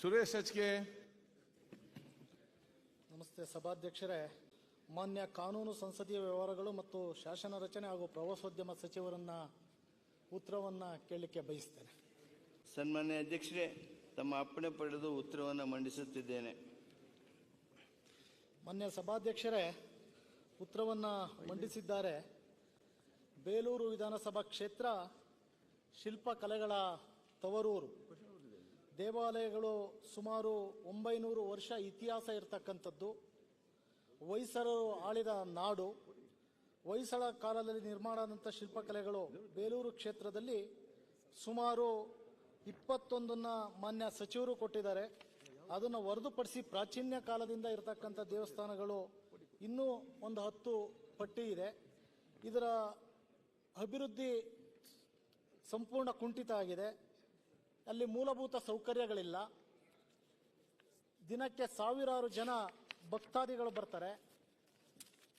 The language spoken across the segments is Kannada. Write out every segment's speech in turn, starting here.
ಸುರೇಶ್ ಹಚ್ಕೆ ನಮಸ್ತೆ ಸಭಾಧ್ಯಕ್ಷರೇ. ಮಾನ್ಯ ಕಾನೂನು ಸಂಸದೀಯ ವ್ಯವಹಾರಗಳು ಮತ್ತು ಶಾಸನ ರಚನೆ ಹಾಗೂ ಪ್ರವಾಸೋದ್ಯಮ ಸಚಿವರನ್ನ ಉತ್ತರವನ್ನ ಕೇಳಲಿಕ್ಕೆ ಬಯಸ್ತೇನೆ. ಸನ್ಮಾನ್ಯ ಅಧ್ಯಕ್ಷರೇ ತಮ್ಮ ಅಪ್ಪಣೆ ಪಡೆದು ಉತ್ತರವನ್ನು ಮಂಡಿಸುತ್ತಿದ್ದೇನೆ. ಮಾನ್ಯ ಸಭಾಧ್ಯಕ್ಷರೇ ಉತ್ತರವನ್ನ ಮಂಡಿಸಿದ್ದಾರೆ ಬೇಲೂರು ವಿಧಾನಸಭಾ ಕ್ಷೇತ್ರ ಶಿಲ್ಪಕಲೆಗಳ ತವರೂರು. ದೇವಾಲಯಗಳು ಸುಮಾರು ಒಂಬೈನೂರು ವರ್ಷ ಇತಿಹಾಸ ಇರತಕ್ಕಂಥದ್ದು. ಹೊಯ್ಸಳರು ಆಳಿದ ನಾಡು, ಹೊಯ್ಸಳ ಕಾಲದಲ್ಲಿ ನಿರ್ಮಾಣ ಆದಂಥ ಶಿಲ್ಪಕಲೆಗಳು ಬೇಲೂರು ಕ್ಷೇತ್ರದಲ್ಲಿ ಸುಮಾರು ಇಪ್ಪತ್ತೊಂದನ್ನ ಮಾನ್ಯ ಸಚಿವರು ಕೊಟ್ಟಿದ್ದಾರೆ. ಅದನ್ನು ಹೊರತುಪಡಿಸಿ ಪ್ರಾಚೀನ ಕಾಲದಿಂದ ಇರತಕ್ಕಂಥ ದೇವಸ್ಥಾನಗಳು ಇನ್ನೂ ಒಂದು ಹತ್ತು ಪಟ್ಟಿ ಇದೆ. ಇದರ ಅಭಿವೃದ್ಧಿ ಸಂಪೂರ್ಣ ಕುಂಠಿತ ಆಗಿದೆ. ಅಲ್ಲಿ ಮೂಲಭೂತ ಸೌಕರ್ಯಗಳಿಲ್ಲ. ದಿನಕ್ಕೆ ಸಾವಿರಾರು ಜನ ಭಕ್ತಾದಿಗಳು ಬರ್ತಾರೆ.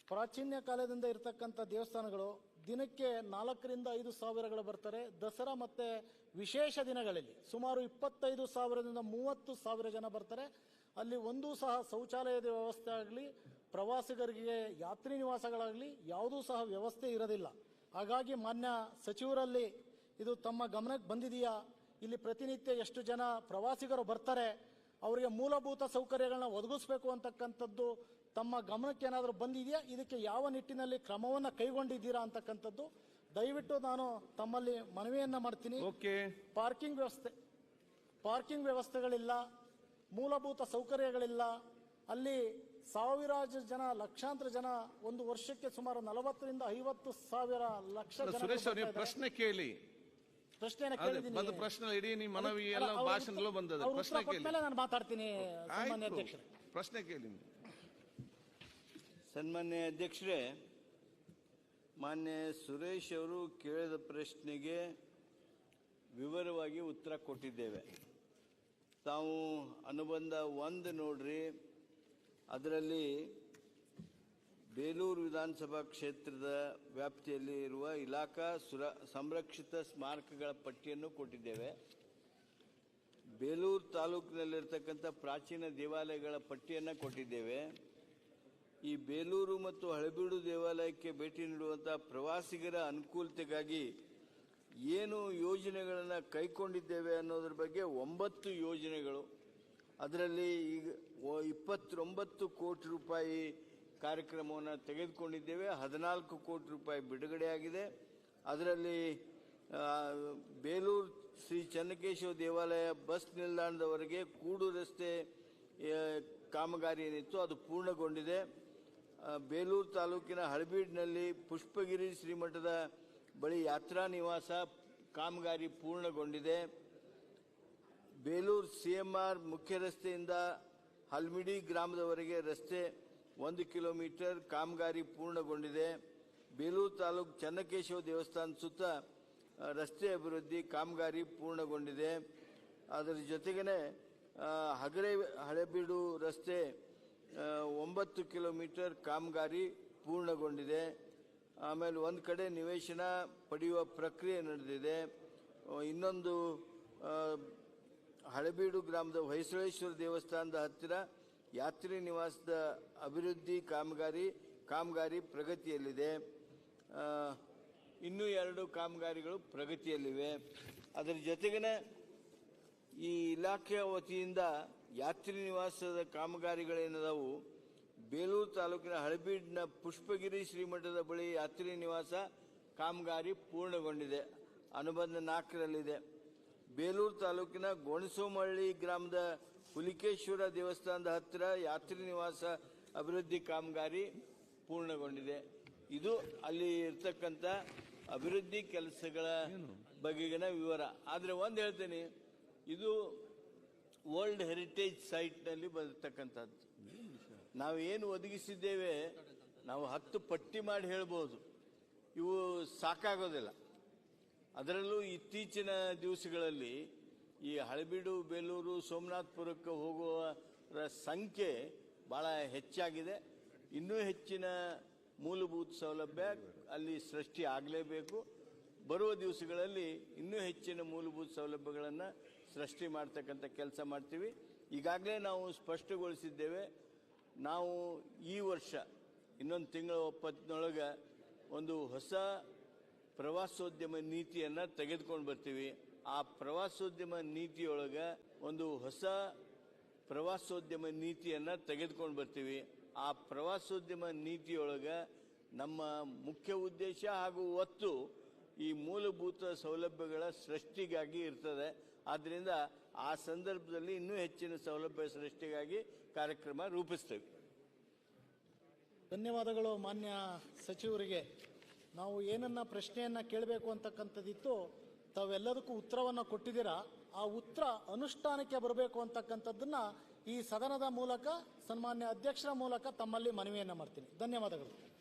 ಪ್ರಾಚೀನ ಕಾಲದಿಂದ ಇರತಕ್ಕಂಥ ದೇವಸ್ಥಾನಗಳು ದಿನಕ್ಕೆ ನಾಲ್ಕರಿಂದ ಐದು ಸಾವಿರಗಳು ಬರ್ತಾರೆ. ದಸರಾ ಮತ್ತು ವಿಶೇಷ ದಿನಗಳಲ್ಲಿ ಸುಮಾರು ಇಪ್ಪತ್ತೈದು ಸಾವಿರದಿಂದ ಮೂವತ್ತು ಸಾವಿರ ಜನ ಬರ್ತಾರೆ. ಅಲ್ಲಿ ಒಂದೂ ಸಹ ಶೌಚಾಲಯದ ವ್ಯವಸ್ಥೆ ಆಗಲಿ, ಪ್ರವಾಸಿಗರಿಗೆ ಯಾತ್ರಿ ನಿವಾಸಗಳಾಗಲಿ ಯಾವುದೂ ಸಹ ವ್ಯವಸ್ಥೆ ಇರೋದಿಲ್ಲ. ಹಾಗಾಗಿ ಮಾನ್ಯ ಸಚಿವರಲ್ಲಿ ಇದು ತಮ್ಮ ಗಮನಕ್ಕೆ ಬಂದಿದೆಯಾ? ಇಲ್ಲಿ ಪ್ರತಿನಿತ್ಯ ಎಷ್ಟು ಜನ ಪ್ರವಾಸಿಗರು ಬರ್ತಾರೆ ಅವರಿಗೆ ಮೂಲಭೂತ ಸೌಕರ್ಯಗಳನ್ನ ಒದಗಿಸ್ಬೇಕು ಅಂತಕ್ಕಂಥದ್ದು ತಮ್ಮ ಗಮನಕ್ಕೆ ಏನಾದರೂ ಬಂದಿದೆಯಾ? ಇದಕ್ಕೆ ಯಾವ ನಿಟ್ಟಿನಲ್ಲಿ ಕ್ರಮವನ್ನು ಕೈಗೊಂಡಿದ್ದೀರಾ ಅಂತಕ್ಕಂಥದ್ದು ದಯವಿಟ್ಟು ನಾನು ತಮ್ಮಲ್ಲಿ ಮನವಿಯನ್ನ ಮಾಡ್ತೀನಿ. ಓಕೆ. ಪಾರ್ಕಿಂಗ್ ವ್ಯವಸ್ಥೆ ಪಾರ್ಕಿಂಗ್ ವ್ಯವಸ್ಥೆಗಳಿಲ್ಲ ಮೂಲಭೂತ ಸೌಕರ್ಯಗಳಿಲ್ಲ. ಅಲ್ಲಿ ಸಾವಿರಾರು ಜನ ಲಕ್ಷಾಂತರ ಜನ ಒಂದು ವರ್ಷಕ್ಕೆ ಸುಮಾರು ನಲವತ್ತರಿಂದ ಐವತ್ತು ಸಾವಿರ ಲಕ್ಷ. ಪ್ರಶ್ನೆ ಕೇಳಿ. ಕೇಳಿದ್ದೀನಿ. ಬಂದ ಪ್ರಶ್ನೆ ಇಡೀ ನಿಮ್ಮ ಮನವಿ ಎಲ್ಲ ಭಾಷಣಗಳು ಬಂದದ ಪ್ರಶ್ನೆ ಕೇಳಿ. ನಾನು ಮಾತಾಡ್ತೀನಿ ಅಧ್ಯಕ್ಷರೇ. ಪ್ರಶ್ನೆ ಕೇಳಿ. ಸನ್ಮಾನ್ಯ ಅಧ್ಯಕ್ಷರೇ ಮಾನ್ಯ ಸುರೇಶ್ ಅವರು ಕೇಳಿದ ಪ್ರಶ್ನೆಗೆ ವಿವರವಾಗಿ ಉತ್ತರ ಕೊಟ್ಟಿದ್ದೇವೆ. ತಾವು ಅನುಬಂಧ ಒಂದು ನೋಡ್ರಿ ಅದರಲ್ಲಿ ಬೇಲೂರು ವಿಧಾನಸಭಾ ಕ್ಷೇತ್ರದ ವ್ಯಾಪ್ತಿಯಲ್ಲಿ ಇರುವ ಇಲಾಖಾ ಸುರ, ಸಂರಕ್ಷಿತ ಸ್ಮಾರಕಗಳ ಪಟ್ಟಿಯನ್ನು ಕೊಟ್ಟಿದ್ದೇವೆ. ಬೇಲೂರು ತಾಲೂಕಿನಲ್ಲಿರ್ತಕ್ಕಂಥ ಪ್ರಾಚೀನ ದೇವಾಲಯಗಳ ಪಟ್ಟಿಯನ್ನು ಕೊಟ್ಟಿದ್ದೇವೆ. ಈ ಬೇಲೂರು ಮತ್ತು ಹಳೆಬೀಡು ದೇವಾಲಯಕ್ಕೆ ಭೇಟಿ ನೀಡುವಂಥ ಪ್ರವಾಸಿಗರ ಅನುಕೂಲತೆಗಾಗಿ ಏನು ಯೋಜನೆಗಳನ್ನು ಕೈಕೊಂಡಿದ್ದೇವೆ ಅನ್ನೋದ್ರ ಬಗ್ಗೆ ಒಂಬತ್ತು ಯೋಜನೆಗಳು. ಅದರಲ್ಲಿ ಈಗ ಇಪ್ಪತ್ತೊಂಬತ್ತು ಕೋಟಿ ರೂಪಾಯಿ ಕಾರ್ಯಕ್ರಮವನ್ನು ತೆಗೆದುಕೊಂಡಿದ್ದೇವೆ. ಹದಿನಾಲ್ಕು ಕೋಟಿ ರೂಪಾಯಿ ಬಿಡುಗಡೆಯಾಗಿದೆ. ಅದರಲ್ಲಿ ಬೇಲೂರು ಶ್ರೀ ಚನ್ನಕೇಶವ ದೇವಾಲಯ ಬಸ್ ನಿಲ್ದಾಣದವರೆಗೆ ಕೂಡು ರಸ್ತೆ ಕಾಮಗಾರಿ ಏನಿತ್ತು ಅದು ಪೂರ್ಣಗೊಂಡಿದೆ. ಬೇಲೂರು ತಾಲೂಕಿನ ಹಳಬೀಡಿನಲ್ಲಿ ಪುಷ್ಪಗಿರಿ ಶ್ರೀಮಠದ ಬಳಿ ಯಾತ್ರಾ ನಿವಾಸ ಕಾಮಗಾರಿ ಪೂರ್ಣಗೊಂಡಿದೆ. ಬೇಲೂರು ಸಿಎಂಆರ್ ಮುಖ್ಯ ರಸ್ತೆಯಿಂದ ಹಲ್ಮಿಡಿ ಗ್ರಾಮದವರೆಗೆ ರಸ್ತೆ ಒಂದು ಕಿಲೋಮೀಟರ್ ಕಾಮಗಾರಿ ಪೂರ್ಣಗೊಂಡಿದೆ. ಬೇಲೂರು ತಾಲೂಕು ಚನ್ನಕೇಶವ ದೇವಸ್ಥಾನ ಸುತ್ತ ರಸ್ತೆ ಅಭಿವೃದ್ಧಿ ಕಾಮಗಾರಿ ಪೂರ್ಣಗೊಂಡಿದೆ. ಅದರ ಜೊತೆಗೇ ಹಗರೆ ಹಳೆಬೀಡು ರಸ್ತೆ ಒಂಬತ್ತು ಕಿಲೋಮೀಟರ್ ಕಾಮಗಾರಿ ಪೂರ್ಣಗೊಂಡಿದೆ. ಆಮೇಲೆ ಒಂದು ಕಡೆ ನಿವೇಶನ ಪಡೆಯುವ ಪ್ರಕ್ರಿಯೆ ನಡೆದಿದೆ. ಇನ್ನೊಂದು ಹಳೆಬೀಡು ಗ್ರಾಮದ ಹೊಯ್ಸಳೇಶ್ವರ ದೇವಸ್ಥಾನದ ಹತ್ತಿರ ಯಾತ್ರಿ ನಿವಾಸದ ಅಭಿವೃದ್ಧಿ ಕಾಮಗಾರಿ ಕಾಮಗಾರಿ ಪ್ರಗತಿಯಲ್ಲಿದೆ. ಇನ್ನೂ ಎರಡು ಕಾಮಗಾರಿಗಳು ಪ್ರಗತಿಯಲ್ಲಿವೆ. ಅದರ ಜೊತೆಗೇನೆ ಈ ಇಲಾಖೆಯ ವತಿಯಿಂದ ಯಾತ್ರಿ ನಿವಾಸದ ಕಾಮಗಾರಿಗಳೇನದಾವು ಬೇಲೂರು ತಾಲೂಕಿನ ಹಳಬೀಡಿನ ಪುಷ್ಪಗಿರಿ ಶ್ರೀಮಠದ ಬಳಿ ಯಾತ್ರಿ ನಿವಾಸ ಕಾಮಗಾರಿ ಪೂರ್ಣಗೊಂಡಿದೆ. ಅನುಬಂಧ ನಾಲ್ಕರಲ್ಲಿದೆ. ಬೇಲೂರು ತಾಲೂಕಿನ ಗೋಣಸೋಮಹಳ್ಳಿ ಗ್ರಾಮದ ಹುಲಿಕೇಶ್ವರ ದೇವಸ್ಥಾನದ ಹತ್ತಿರ ಯಾತ್ರಿ ನಿವಾಸ ಅಭಿವೃದ್ಧಿ ಕಾಮಗಾರಿ ಪೂರ್ಣಗೊಂಡಿದೆ. ಇದು ಅಲ್ಲಿ ಇರ್ತಕ್ಕಂಥ ಅಭಿವೃದ್ಧಿ ಕೆಲಸಗಳ ಬಗೆಗಿನ ವಿವರ. ಆದರೆ ಒಂದು ಹೇಳ್ತೀನಿ, ಇದು ವರ್ಲ್ಡ್ ಹೆರಿಟೇಜ್ ಸೈಟ್ನಲ್ಲಿ ಬರತಕ್ಕಂಥದ್ದು. ನಾವು ಏನು ಒದಗಿಸಿದ್ದೇವೆ, ನಾವು ಹತ್ತು ಪಟ್ಟಿ ಮಾಡಿ ಹೇಳ್ಬೋದು. ಇವು ಸಾಕಾಗೋದಿಲ್ಲ. ಅದರಲ್ಲೂ ಇತ್ತೀಚಿನ ದಿವಸಗಳಲ್ಲಿ ಈ ಹಳೆಬೀಡು, ಬೇಲೂರು, ಸೋಮನಾಥಪುರಕ್ಕೆ ಹೋಗುವವರ ಸಂಖ್ಯೆ ಬಹಳ ಹೆಚ್ಚಾಗಿದೆ. ಇನ್ನೂ ಹೆಚ್ಚಿನ ಮೂಲಭೂತ ಸೌಲಭ್ಯ ಅಲ್ಲಿ ಸೃಷ್ಟಿ ಆಗಲೇಬೇಕು. ಬರುವ ದಿವಸಗಳಲ್ಲಿ ಇನ್ನೂ ಹೆಚ್ಚಿನ ಮೂಲಭೂತ ಸೌಲಭ್ಯಗಳನ್ನು ಸೃಷ್ಟಿ ಮಾಡ್ತಕ್ಕಂಥ ಕೆಲಸ ಮಾಡ್ತೀವಿ. ಈಗಾಗಲೇ ನಾವು ಸ್ಪಷ್ಟಗೊಳಿಸಿದ್ದೇವೆ, ನಾವು ಈ ವರ್ಷ, ಇನ್ನೊಂದು ತಿಂಗಳ ಒಪ್ಪತ್ತಿನೊಳಗೆ ಒಂದು ಹೊಸ ಪ್ರವಾಸೋದ್ಯಮ ನೀತಿಯನ್ನು ತೆಗೆದುಕೊಂಡು ಬರ್ತೀವಿ. ಆ ಪ್ರವಾಸೋದ್ಯಮ ನೀತಿಯೊಳಗೆ ಒಂದು ಹೊಸ ಪ್ರವಾಸೋದ್ಯಮ ನೀತಿಯನ್ನು ತೆಗೆದುಕೊಂಡು ಬರ್ತೀವಿ. ಆ ಪ್ರವಾಸೋದ್ಯಮ ನೀತಿಯೊಳಗೆ ನಮ್ಮ ಮುಖ್ಯ ಉದ್ದೇಶ ಹಾಗೂ ಒತ್ತು ಈ ಮೂಲಭೂತ ಸೌಲಭ್ಯಗಳ ಸೃಷ್ಟಿಗಾಗಿ ಇರ್ತದೆ. ಆದ್ದರಿಂದ ಆ ಸಂದರ್ಭದಲ್ಲಿ ಇನ್ನೂ ಹೆಚ್ಚಿನ ಸೌಲಭ್ಯ ಸೃಷ್ಟಿಗಾಗಿ ಕಾರ್ಯಕ್ರಮ ರೂಪಿಸ್ತೇವೆ. ಧನ್ಯವಾದಗಳು ಮಾನ್ಯ ಸಚಿವರಿಗೆ. ನಾವು ಏನನ್ನ ಪ್ರಶ್ನೆಯನ್ನ ಕೇಳಬೇಕು ಅಂತಕ್ಕಂಥದ್ದಿತ್ತು ತಾವೆಲ್ಲದಕ್ಕೂ ಉತ್ತರವನ್ನು ಕೊಟ್ಟಿದ್ದೀರಾ? ಆ ಉತ್ತರ ಅನುಷ್ಠಾನಕ್ಕೆ ಬರಬೇಕು ಅಂತಕ್ಕಂಥದ್ದನ್ನ ಈ ಸದನದ ಮೂಲಕ ಸನ್ಮಾನ್ಯ ಅಧ್ಯಕ್ಷರ ಮೂಲಕ ತಮ್ಮಲ್ಲಿ ಮನವಿಯನ್ನು ಮಾಡ್ತೀನಿ. ಧನ್ಯವಾದಗಳು.